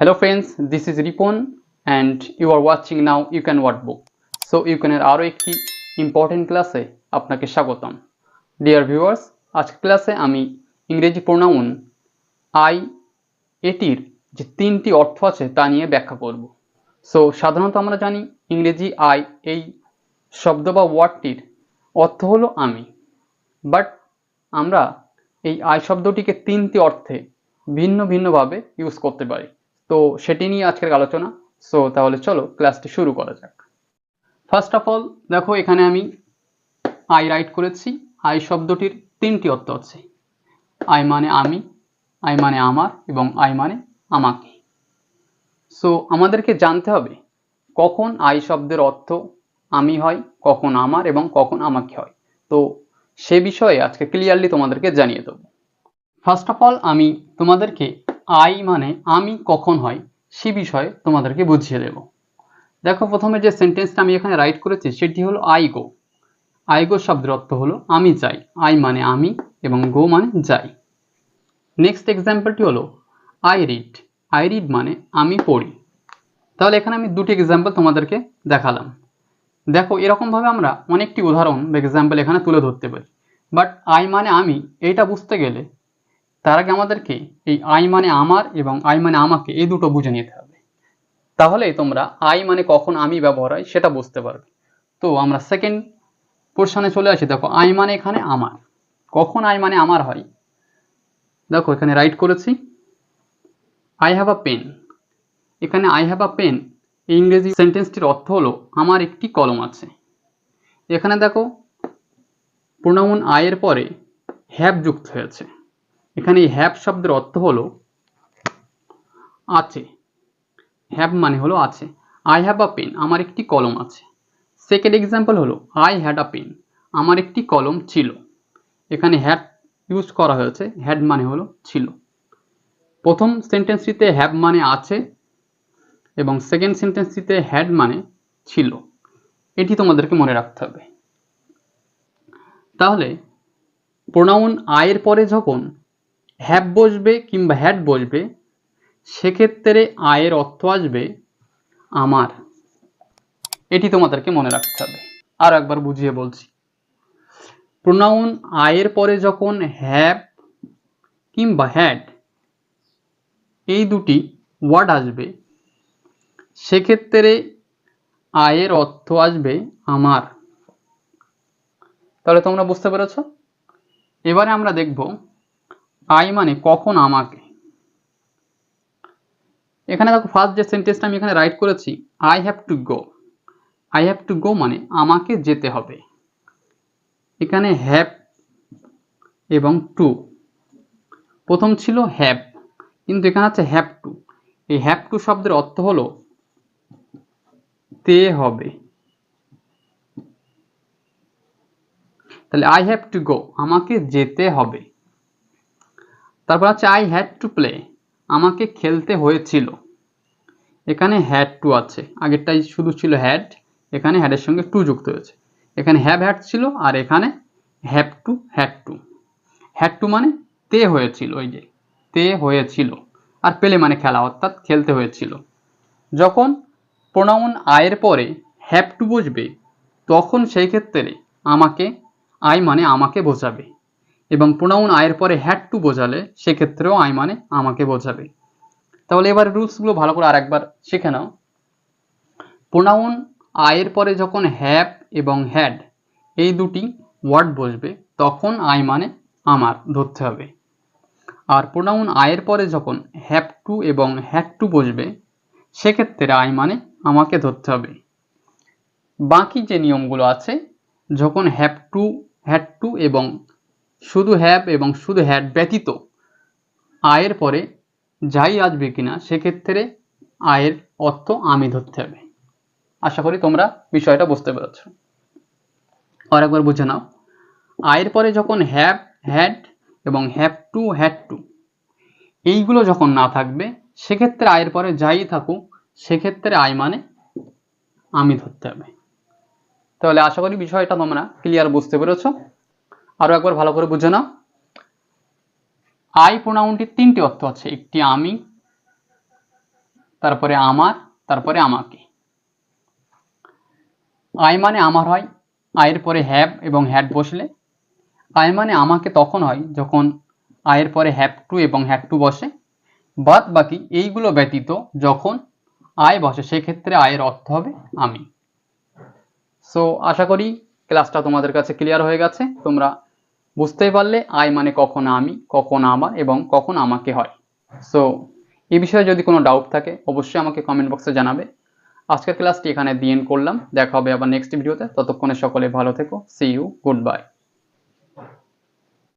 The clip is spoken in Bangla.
Hello friends, this is Ripon and you are watching now You Can What Book. So You Can এর আরও একটি ইম্পর্টেন্ট ক্লাসে আপনাকে স্বাগতম। ডিয়ার ভিউয়ার্স আজকের ক্লাসে আমি ইংরেজি প্রোনাউন আই এটির যে তিনটি অর্থ আছে তা নিয়ে ব্যাখ্যা করব। সো সাধারণত আমরা জানি ইংরেজি আই এই শব্দ বা ওয়ার্ডটির অর্থ হলো আমি। বাট আমরা এই আই শব্দটিকে তিনটি অর্থে ভিন্ন ভিন্নভাবে ইউজ করতে পারি। তো সেটি নিয়ে আজকের আলোচনা। সো তাহলে চলো, ক্লাসটি শুরু করা যাক। ফার্স্ট অফ অল দেখো, এখানে আমি আই রাইট করেছি। আই শব্দটির তিনটি অর্থ আছে। আই মানে আমি আই মানে আমার এবং আই মানে আমাকে। সো আমাদেরকে জানতে হবে, কখন আই শব্দের অর্থ আমি হয়, কখন আমার এবং কখন আমাকে হয়। তো সে বিষয়ে আজকে ক্লিয়ারলি তোমাদেরকে জানিয়ে দেবো। ফার্স্ট অফ অল আমি তোমাদেরকে আই মানে আমি কখন হয়, সে বিষয়ে তোমাদেরকে বুঝিয়ে দেব। দেখো, প্রথমে যে সেন্টেন্সটা আমি এখানে রাইট করেছি, সেটি হলো আই গো আই গো শব্দের অর্থ হলো আমি যাই। আই মানে আমি এবং গো মানে যাই। নেক্সট এক্সাম্পলটি হলো আই রিড আই রিড মানে আমি পড়ি। তাহলে এখানে আমি দুটি এক্সাম্পল তোমাদেরকে দেখালাম। দেখো, এরকমভাবে আমরা অনেকটি উদাহরণ বা এক্সাম্পল এখানে তুলে ধরতে পারি। বাট আই মানে আমি, এইটা বুঝতে গেলে তার আগে আমাদেরকে এই আই মানে আমার এবং আই মানে আমাকে এই দুটো বুঝে নিতে হবে। তাহলে তোমরা আই মানে কখন আমি ব্যবহার হয় সেটা বুঝতে পারবে। তো আমরা সেকেন্ড পোর্শনে চলে আসি। দেখো, আই মানে এখানে আমার। কখন আই মানে আমার হয়? দেখো, এখানে রাইট করেছি। আই হ্যাভ আ পেন এখানে আই হ্যাভ আ পেন ইংরেজি সেন্টেন্সটির অর্থ হলো, আমার একটি কলম আছে। এখানে দেখো প্রোনাউন আয়ের পরে হ্যাভ যুক্ত হয়েছে। এখানে হ্যাভ শব্দের অর্থ হলো আছে। হ্যাভ মানে হলো আছে। আই হ্যাভ আ পেন আমার একটি কলম আছে। সেকেন্ড এক্সাম্পল হলো আই হ্যাড আ পেন আমার একটি কলম ছিল। এখানে হ্যাড ইউজ করা হয়েছে হ্যাড মানে হলো ছিল। প্রথম সেন্টেন্সটিতে হ্যাভ মানে আছে এবং সেকেন্ড সেন্টেন্সটিতে হ্যাড মানে ছিল। এটি তোমাদেরকে মনে রাখতে হবে। তাহলে প্রোনাউন আয়ের পরে যখন হ্যাভ বসবে কিংবা হ্যাড বসবে, সেক্ষেত্রে আয়ের অর্থ আসবে আমার। এটি তোমাদেরকে মনে রাখতে হবে। আর একবার বুঝিয়ে বলছি। প্রোনাউন আয়ের পরে যখন হ্যাভ কিংবা হ্যাড এই দুটি ওয়ার্ড আসবে, সেক্ষেত্রে আয়ের অর্থ আসবে আমার। তাহলে তোমরা বুঝতে পেরেছ? এবারে আমরা দেখব আই মানে কখন আমাকে? এখানে দেখো ফার্স্ট যে সেন্টেন্সটা আমি এখানে রাইট করেছি I have to go I have to go মানে আমাকে যেতে হবে। এখানে হ্যাভ এবং টু প্রথম ছিল হ্যাভ কিন্তু এখানে আছে হ্যাভ টু এই হ্যাভ টু শব্দের অর্থ হলো তে হবে। তাহলে আই হ্যাভ টু গো আমাকে যেতে হবে। তারপর আছে আই হ্যাড টু প্লে আমাকে খেলতে হয়েছিল। এখানে হ্যাড টু আছে। আগেরটাই শুধু ছিল হ্যাড এখানে হ্যাডের সঙ্গে টু যুক্ত হয়েছে। এখানে হ্যাভ হ্যাড ছিল আর এখানে have to had to had to মানে তে হয়েছিল, ওই যে, তে হয়েছিল। আর পেলে মানে খেলা, অর্থাৎ খেলতে হয়েছিল। যখন প্রোনাউন আয়ের পরে হ্যাভ টু বসবে তখন সেই ক্ষেত্রে আমাকে আই মানে আমাকে বোঝাবে। এবং প্রোনাউন আয়ের পরে হ্যাড টু বোঝালে, সেক্ষেত্রেও আই মানে আমাকে বোঝাবে। তাহলে এবার রুলসগুলো ভালো করে আরেকবার শিখে নাও। প্রোনাউন আয়ের পরে যখন হ্যাভ এবং হ্যাড এই দুটি ওয়ার্ড বসবে, তখন আই মানে আমার, ধরতে হবে। আর প্রোনাউন আয়ের পরে যখন হ্যাভ টু এবং হ্যাড টু বসবে, সেক্ষেত্রে আই মানে আমাকে ধরতে হবে। বাকি যে নিয়মগুলো আছে, যখন হ্যাভ টু হ্যাড টু এবং শুধু হ্যাভ এবং শুধু হ্যাড ব্যতীত আয়ের পরে যাই আসবে কিনা, সেক্ষেত্রে আয়ের অর্থ আমি ধরতে হবে। আশা করি তোমরা বিষয়টা বুঝতে পেরেছ। আর একবার বুঝে নাও। আয়ের পরে যখন হ্যাভ হ্যাড এবং হ্যাভ টু হ্যাড টু এইগুলো যখন না থাকবে, সেক্ষেত্রে আয়ের পরে যাই থাকুক, সেক্ষেত্রে আয় মানে আমি ধরতে হবে। তাহলে আশা করি বিষয়টা তোমরা ক্লিয়ার বুঝতে পেরেছ। আরও একবার ভালো করে বুঝে নাও। আই প্রোনাউনটির তিনটি অর্থ আছে, একটি আমি, তারপরে আমার, তারপরে আমাকে। আই মানে আমার হয়, আয়ের পরে হ্যাভ এবং হ্যাড বসলে। আই মানে আমাকে তখন হয় যখন আয়ের পরে হ্যাভ টু এবং হ্যাড টু বসে। বাদ বাকি এইগুলো ব্যতীত যখন আয় বসে, সেক্ষেত্রে আয়ের অর্থ হবে আমি। সো আশা করি ক্লাসটা তোমাদের কাছে ক্লিয়ার হয়ে গেছে। তোমরা বুঝতেই পারলে আই মানে কখন আমি, কখন আমার এবং কখন আমাকে হয়। সো এই বিষয়ে যদি কোনো ডাউট থাকে, অবশ্যই আমাকে কমেন্ট বক্সে জানাবে। আজকের ক্লাসটি এখানে দিয়ে করলাম। দেখা হবে আবার নেক্সট ভিডিওতে ততক্ষণে সকলে ভালো থেকো। C you good bye